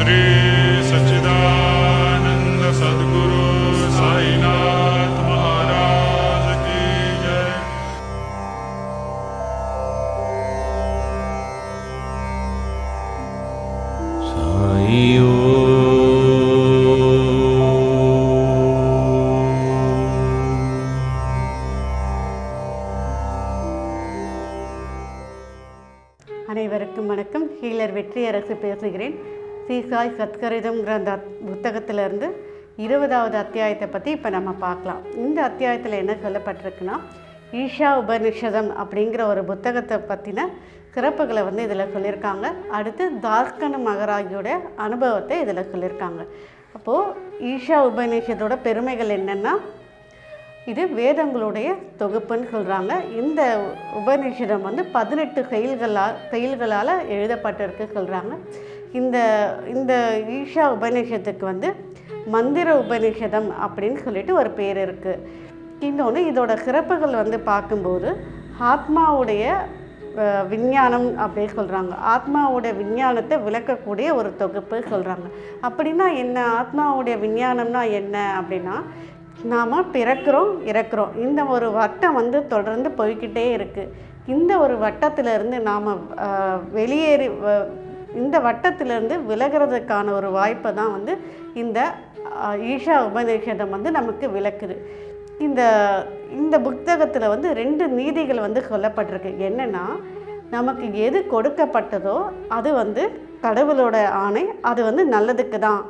श्री सच्चिदानंद सद्गुरु சீசாய் சத்கரிதம்ங்கிற அந்த புத்தகத்திலேருந்து இருபதாவது அத்தியாயத்தை பற்றி இப்போ நம்ம பார்க்கலாம். இந்த அத்தியாயத்தில் என்ன சொல்லப்பட்டிருக்குன்னா ஈஷா உபனிஷதம் அப்படிங்கிற ஒரு புத்தகத்தை பற்றின சிறப்புகளை வந்து இதில் சொல்லியிருக்காங்க. அடுத்து தாஸ்கன மகராஜியோட அனுபவத்தை இதில் சொல்லியிருக்காங்க. அப்போது ஈஷா உபநிஷத்தோட பெருமைகள் என்னென்னா இது வேதங்களுடைய தொகுப்புன்னு சொல்கிறாங்க இந்த உபநிஷதம் வந்து பதினெட்டு செயல்களால் செயல்களால் எழுதப்பட்டிருக்கு சொல்கிறாங்க இந்த இந்த ஈஷா உபநிஷத்துக்கு வந்து மந்திர உபநிஷதம் அப்படின்னு சொல்லிட்டு ஒரு பேர் இருக்குது இன்னொன்று இதோட சிறப்புகள் வந்து பார்க்கும்போது ஆத்மாவுடைய விஞ்ஞானம் அப்படின்னு சொல்கிறாங்க ஆத்மாவுடைய விஞ்ஞானத்தை விளக்கக்கூடிய ஒரு தொகுப்பு சொல்கிறாங்க அப்படின்னா என்ன? ஆத்மாவுடைய விஞ்ஞானம்னா என்ன அப்படின்னா நாம் பிறக்கிறோம் இறக்குறோம். இந்த ஒரு வட்டம் வந்து தொடர்ந்து போய்கிட்டே இருக்குது இந்த ஒரு வட்டத்திலிருந்து நாம் வெளியேறி வ- இந்த வட்டத்திலிருந்து விலகிறதுக்கான ஒரு வாய்ப்பை தான் வந்து இந்த ஈஷா உபநிஷதம் வந்து நமக்கு விளக்குது. இந்த இந்த புத்தகத்தில் வந்து ரெண்டு நீதிகள் வந்து சொல்லப்பட்டிருக்கு. என்னென்னா நமக்கு எது கொடுக்கப்பட்டதோ அது வந்து கடவுளோட ஆணை அது வந்து நல்லதுக்கு தான்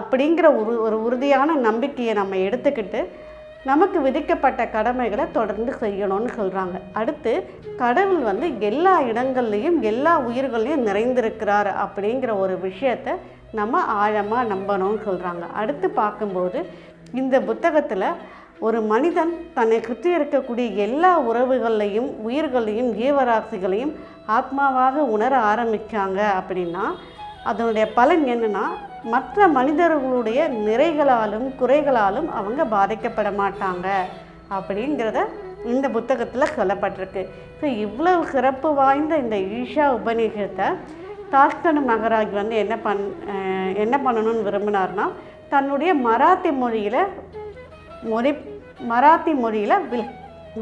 அப்படிங்கிற ஒரு ஒரு உறுதியான நம்பிக்கையை நம்ம எடுத்துக்கிட்டு நமக்கு விதிக்கப்பட்ட கடமைகளை தொடர்ந்து செய்யணும்னு சொல்கிறாங்க அடுத்து கடவுள் வந்து எல்லா இடங்கள்லையும் எல்லா உயிர்களையும் நிறைந்திருக்கிறார் அப்படிங்கிற ஒரு விஷயத்தை நம்ம ஆழமாக நம்பணும்னு சொல்கிறாங்க அடுத்து பார்க்கும்போது இந்த புத்தகத்தில் ஒரு மனிதன் தன்னை சுற்றி இருக்கக்கூடிய எல்லா உறவுகளையும் உயிர்களையும் ஜீவராசிகளையும் ஆத்மாவாக உணர ஆரம்பித்தாங்க அப்படின்னா அதனுடைய பலன் என்னென்னா மற்ற மனிதர்களுடைய நிறைகளாலும் குறைகளாலும் அவங்க பாதிக்கப்பட மாட்டாங்க அப்படிங்கிறத இந்த புத்தகத்தில் சொல்லப்பட்டிருக்கு. ஸோ இவ்வளவு சிறப்பு வாய்ந்த இந்த ஈஷா உபநிஷத்தை தாஷ்கனு மகராஜ் வந்து என்ன பண் என்ன பண்ணணும்னு விரும்பினார்னா தன்னுடைய மராத்தி மொழியில் மொழி மராத்தி மொழியில் வில்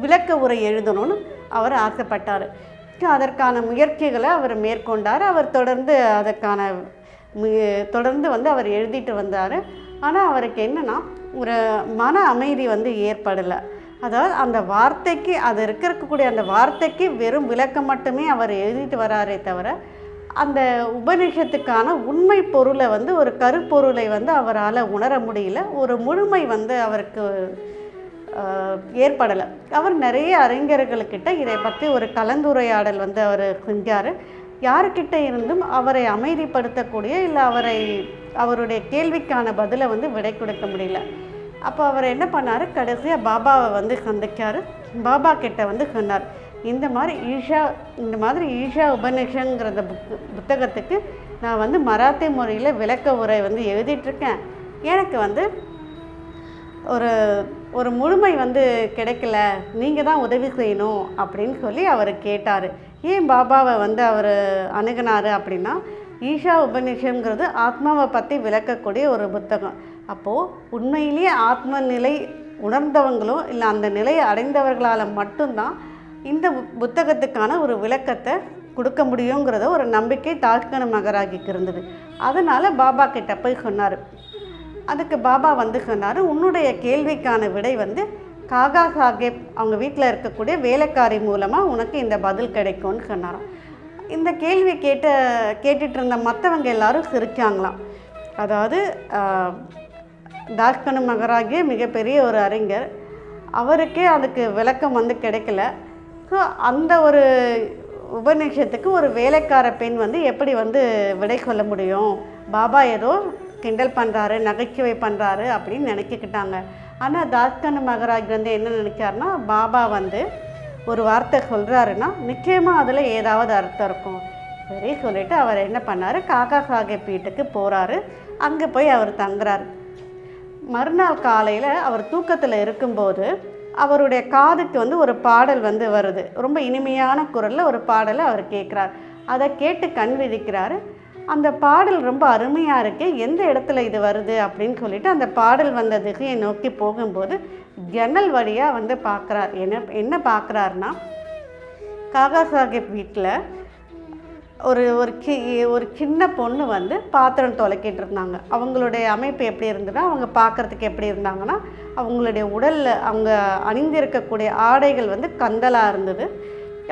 விளக்க உரை எழுதணும்னு அவர் ஆசைப்பட்டார். அதற்கான முயற்சிகளை அவர் மேற்கொண்டார். அவர் தொடர்ந்து அதற்கான தொடர்ந்து வந்து அவர் எழுதிட்டு வந்தார். ஆனால் அவருக்கு என்னன்னா ஒரு மன அமைதி வந்து ஏற்படலை. அதாவது அந்த வார்த்தைக்கு அது இருக்கக்கூடிய அந்த வார்த்தைக்கு வெறும் விளக்கம் மட்டுமே அவர் எழுதிட்டு வராரே தவிர அந்த உபநிஷத்துக்கான உண்மை பொருளை வந்து ஒரு கருப்பொருளை வந்து அவரால் உணர முடியல. ஒரு முழுமை வந்து அவருக்கு ஏற்படலை. அவர் நிறைய அறிஞர்களுக்கிட்ட இதை பற்றி ஒரு கலந்துரையாடல் வந்து அவர் செஞ்சார். யாருக்கிட்ட இருந்தும் அவரை அமைதிப்படுத்தக்கூடிய இல்லை அவரை அவருடைய கேள்விக்கான பதிலை வந்து விடை கொடுக்க முடியல. அப்போ அவர் என்ன பண்ணார்? கடைசியாக பாபாவை வந்து சந்திக்கார். பாபா கிட்ட வந்து சொன்னார் இந்த மாதிரி ஈஷா இந்த மாதிரி ஈஷா உபநிஷங்கிறத புக்கு புத்தகத்துக்கு நான் வந்து மராத்தி முறையில் விளக்க உரை வந்து எழுதிட்டுருக்கேன் எனக்கு வந்து ஒரு ஒரு முழுமை வந்து கிடைக்கல நீங்கள் தான் உதவி செய்யணும் அப்படின்னு சொல்லி அவர் கேட்டார். ஏன் பாபாவை வந்து அவர் அணுகுனாரு அப்படின்னா ஈஷா உபநிஷம்ங்கிறது ஆத்மாவை பற்றி விளக்கக்கூடிய ஒரு புத்தகம். அப்போது உண்மையிலேயே ஆத்ம நிலை உணர்ந்தவங்களோ இல்லை அந்த நிலையை அடைந்தவர்களால் மட்டும்தான் இந்த பு- புத்தகத்துக்கான ஒரு விளக்கத்தை கொடுக்க முடியுங்கிறத ஒரு நம்பிக்கை தாஷ்கன மகராகிக்கு இருந்தது. அதனால் பாபா கிட்ட போய் சொன்னார். அதுக்கு பாபா வந்து சொன்னார் உன்னுடைய கேள்விக்கான விடை வந்து காகா சாஹேப் அவங்க வீட்டில் இருக்கக்கூடிய வேலைக்காரி மூலமாக உனக்கு இந்த பதில் கிடைக்கும்னு சொன்னாராம். இந்த கேள்வி கேட்ட கேட்டுட்டு இருந்த மற்றவங்க எல்லாரும் சிரிச்சாங்களாம். அதாவது தாஸ்கனு தாஷ்கனு மகராஜே மிகப்பெரிய ஒரு அறிஞர். அவருக்கே அதுக்கு விளக்கம் வந்து கிடைக்கல. ஸோ அந்த ஒரு உபநிஷத்துக்கு ஒரு வேலைக்கார பெண் வந்து எப்படி வந்து விடை சொல்ல முடியும்? பாபா ஏதோ கிண்டல் பண்ணுறாரு நகைச்சுவை பண்ணுறாரு அப்படின்னு நினைக்கிக்கிட்டாங்க ஆனால் தாஸ்கனு மகராஜ் வந்து என்ன நினைச்சாருன்னா பாபா வந்து ஒரு வார்த்தை சொல்கிறாருன்னா நிச்சயமாக அதில் ஏதாவது அர்த்தம் இருக்கும். சரி சொல்லிட்டு அவர் என்ன பண்ணார்? காக்கா சாஹேப் வீட்டுக்கு போகிறாரு அங்கே போய் அவர் தங்குறார். மறுநாள் காலையில் அவர் தூக்கத்தில் இருக்கும்போது அவருடைய காதுக்கு வந்து ஒரு பாடல் வந்து வருது. ரொம்ப இனிமையான குரலில் ஒரு பாடலை அவர் கேட்குறார் அதை கேட்டு கண் விதிக்கிறாரு அந்த பாடல் ரொம்ப அருமையாக இருக்கு எந்த இடத்துல இது வருது அப்படின்னு சொல்லிட்டு அந்த பாடல் வந்த திசையை நோக்கி போகும்போது ஜன்னல் வழியாக வந்து பார்க்குறார். என்ன என்ன பார்க்குறாருன்னா காகா சாஹிப் வீட்டில் ஒரு ஒரு கி ஒரு சின்ன பொண்ணு வந்து பாத்திரம் துலக்கிட்டு இருந்தாங்க. அவங்களுடைய அமைப்பு எப்படி இருந்ததுன்னா அவங்க பார்க்குறதுக்கு எப்படி இருந்தாங்கன்னா அவங்களுடைய உடலில் அவங்க அணிந்திருக்கக்கூடிய ஆடைகள் வந்து கந்தலாக இருந்தது.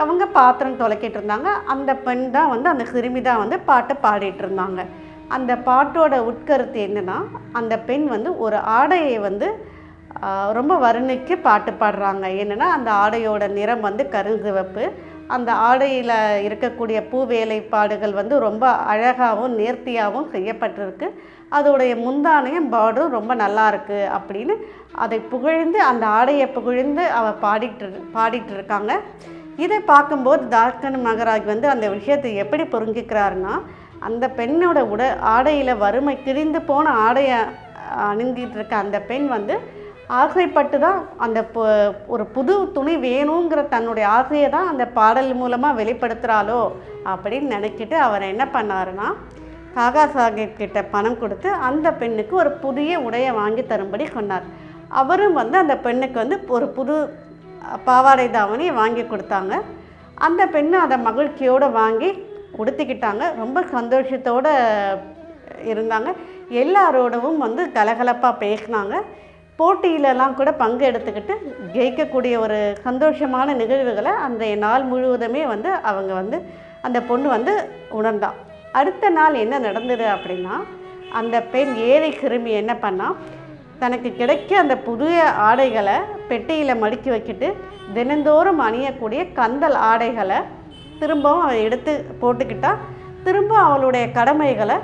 அவங்க பாத்திரம் துலக்கிட்டு இருந்தாங்க அந்த பெண் தான் வந்து அந்த கிருமி தான் வந்து பாட்டை பாடிட்டு இருந்தாங்க அந்த பாட்டோட உட்கருத்து என்னன்னா அந்த பெண் வந்து ஒரு ஆடையை வந்து ரொம்ப வருணிக்கு பாட்டு பாடுறாங்க. என்னென்னா அந்த ஆடையோட நிறம் வந்து கருங்கிவப்பு. அந்த ஆடையில் இருக்கக்கூடிய பூ வேலைப்பாடுகள் வந்து ரொம்ப அழகாகவும் நேர்த்தியாகவும் செய்யப்பட்டிருக்கு. அதோடைய முந்தானையும் பார்டரும் ரொம்ப நல்லா இருக்குது அப்படின்னு அதை புகழ்ந்து அந்த ஆடையை புகழ்ந்து அவ பாடிட்டு பாடிட்டு இருக்காங்க. இதை பார்க்கும்போது தாக்கன் மகராஜ் வந்து அந்த விஷயத்தை எப்படி புரிஞ்சுக்கிறாருன்னா அந்த பெண்ணோட உட ஆடையில் வறுமை கிழிந்து போன ஆடையை அணிந்திட்டு இருக்க அந்த பெண் வந்து ஆசைப்பட்டு தான் அந்த ஒரு புது துணி வேணுங்கிற தன்னுடைய ஆசையை தான் அந்த பாடல் மூலமாக வெளிப்படுத்துகிறாளோ அப்படின்னு நினச்சிட்டு அவர் என்ன பண்ணாருன்னா காகா சாஹிப் கிட்ட பணம் கொடுத்து அந்த பெண்ணுக்கு ஒரு புதிய உடையை வாங்கி தரும்படி சொன்னார் அவரும் வந்து அந்த பெண்ணுக்கு வந்து ஒரு புது பாவாடை தாவணி வாங்கி கொடுத்தாங்க. அந்த பெண்ணு அதை மகிழ்ச்சியோடு வாங்கி உடுத்திக்கிட்டாங்க. ரொம்ப சந்தோஷத்தோடு இருந்தாங்க. எல்லாரோடவும் வந்து கலகலப்பாக பேசினாங்க. போட்டியிலலாம் கூட பங்கு எடுத்துக்கிட்டு ஜெயிக்கக்கூடிய ஒரு சந்தோஷமான நிகழ்வுகளை அந்த நாள் முழுவதுமே வந்து அவங்க வந்து அந்த பொண்ணு வந்து உணர்ந்தான் அடுத்த நாள் என்ன நடந்தது அப்படின்னா அந்த பெண் ஏழை கிருமி என்ன பண்ணால் தனக்கு கிடைக்க அந்த புதிய ஆடைகளை பெட்டியில் மடித்து வச்சுட்டு தினந்தோறும் அணியக்கூடிய கந்தல் ஆடைகளை திரும்பவும் அவள் எடுத்து போட்டுக்கிட்டா திரும்ப அவளுடைய கடமைகளை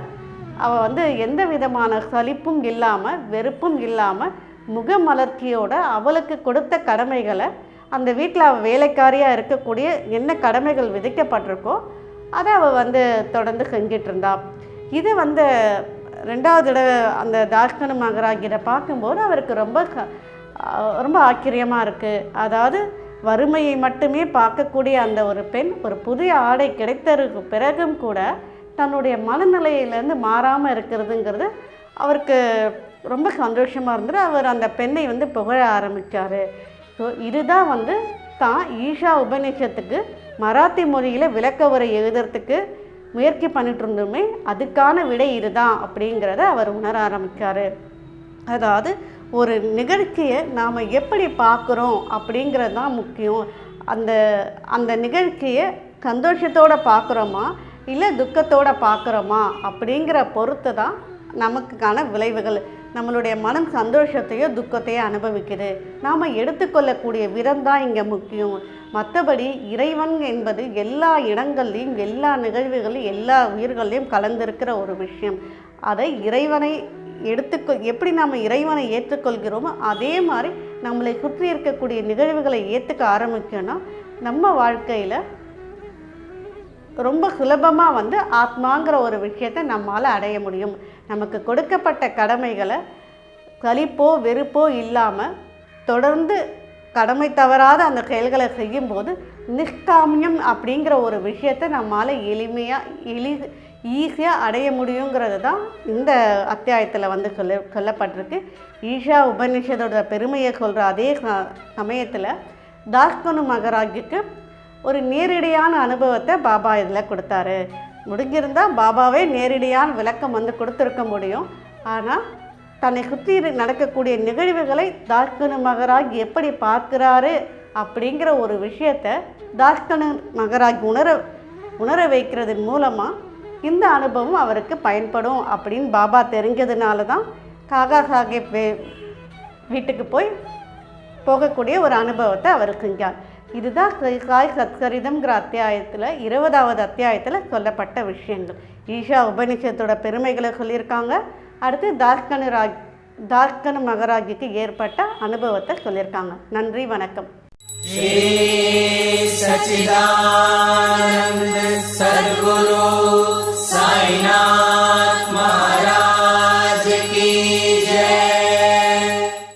அவள் வந்து எந்த விதமான சலிப்பும் இல்லாமல் வெறுப்பும் இல்லாமல் முகமலர்ச்சியோட அவளுக்கு கொடுத்த கடமைகளை அந்த வீட்டில் அவள் வேலைக்காரியாக இருக்கக்கூடிய என்ன கடமைகள் விதிக்கப்பட்டிருக்கோ அதை அவள் வந்து தொடர்ந்து செஞ்சிட்டு இருந்தாள் இது வந்து ரெண்டாவது தடவை அந்த தாஷ்கன மகராகிற பார்க்கும்போது அவருக்கு ரொம்ப க- ரொம்ப ஆச்சரியமாக இருக்குது அதாவது வறுமையை மட்டுமே பார்க்கக்கூடிய அந்த ஒரு பெண் ஒரு புதிய ஆடை கிடைத்ததுக்கு பிறகும் கூட தன்னுடைய மனநிலையிலேருந்து மாறாமல் இருக்கிறதுங்கிறது அவருக்கு ரொம்ப சந்தோஷமாக இருந்தது. அவர் அந்த பெண்ணை வந்து புகழ ஆரம்பித்தார் ஸோ இதுதான் வந்து தான் ஈஷா உபநிஷத்துக்கு மராத்தி மொழியில் விளக்க உரை எழுதுறதுக்கு முயற்சி பண்ணிட்டு இருந்தோமே அதுக்கான விடை இதுதான் அப்படிங்கிறத அவர் உணர ஆரம்பித்தார் அதாவது ஒரு நிகழ்ச்சியை நாம் எப்படி பார்க்குறோம் அப்படிங்கிறது தான் முக்கியம். அந்த அந்த நிகழ்ச்சியை சந்தோஷத்தோடு பார்க்குறோமா? இல்லை துக்கத்தோடு பார்க்குறோமா? அப்படிங்கிற பொறுத்து தான் நமக்குக்கான விளைவுகள். நம்மளுடைய மனம் சந்தோஷத்தையோ துக்கத்தையோ அனுபவிக்குது. நாம் எடுத்துக்கொள்ளக்கூடிய விதம் தான் இங்கே முக்கியம். மற்றபடி இறைவன் என்பது எல்லா இடங்கள்லையும் எல்லா நிகழ்வுகளையும் எல்லா உயிர்களையும் கலந்திருக்கிற ஒரு விஷயம். அதை இறைவனை எடுத்துக்கொ எப்படி நாம் இறைவனை ஏற்றுக்கொள்கிறோமோ அதே மாதிரி நம்மளை சுற்றி இருக்கக்கூடிய நிகழ்வுகளை ஏற்றுக்க ஆரம்பிக்கணும் நம்ம வாழ்க்கையில் ரொம்ப சுலபமாக வந்து ஆத்மாங்கிற ஒரு விஷயத்தை நம்மால் அடைய முடியும். நமக்கு கொடுக்கப்பட்ட கடமைகளை கழிப்போ வெறுப்போ இல்லாமல் தொடர்ந்து கடமை தவறாத அந்த செயல்களை செய்யும்போது நிஷ்காமியம் அப்படிங்கிற ஒரு விஷயத்தை நம்மால் எளிமையாக எளி ஈஸியாக அடைய முடியுங்கிறது தான் இந்த அத்தியாயத்தில் வந்து சொல்ல சொல்லப்பட்டிருக்கு. ஈஷா உபநிஷதோட பெருமையை சொல்கிற அதே ச- சமயத்தில் தாஸ்கனு மகராஜுக்கு ஒரு நேரடியான அனுபவத்தை பாபா இதில் கொடுத்தாரு. முடிஞ்சிருந்தால் பாபாவே நேரடியான விளக்கம் வந்து கொடுத்துருக்க முடியும். ஆனால் தன்னை சுற்றி நடக்கக்கூடிய நிகழ்வுகளை தாஸ்கனு மகராஜ் எப்படி பார்க்கிறாரு அப்படிங்கிற ஒரு விஷயத்தை தாஸ்கனு மகராஜ் உணர உணர வைக்கிறதன் மூலமாக இந்த அனுபவம் அவருக்கு பயன்படும் அப்படின்னு பாபா தெரிஞ்சதுனால தான் காகா சாஹேப் வீட்டுக்கு போய் போகக்கூடிய ஒரு அனுபவத்தை அவர் செஞ்சார். இதுதான் சாய் சத்கரிதம்ங்கிற அத்தியாயத்தில் இருபதாவது அத்தியாயத்தில் சொல்லப்பட்ட விஷயங்கள். ஈஷா உபநிஷத்தோட பெருமைகளை சொல்லியிருக்காங்க. அடுத்து தாஸ்கனு ராஜ் தாஸ்கனு மகராஜுக்கு ஏற்பட்ட அனுபவத்தை சொல்லியிருக்காங்க. நன்றி வணக்கம். சச்சிதானந்த சர்வரோ China.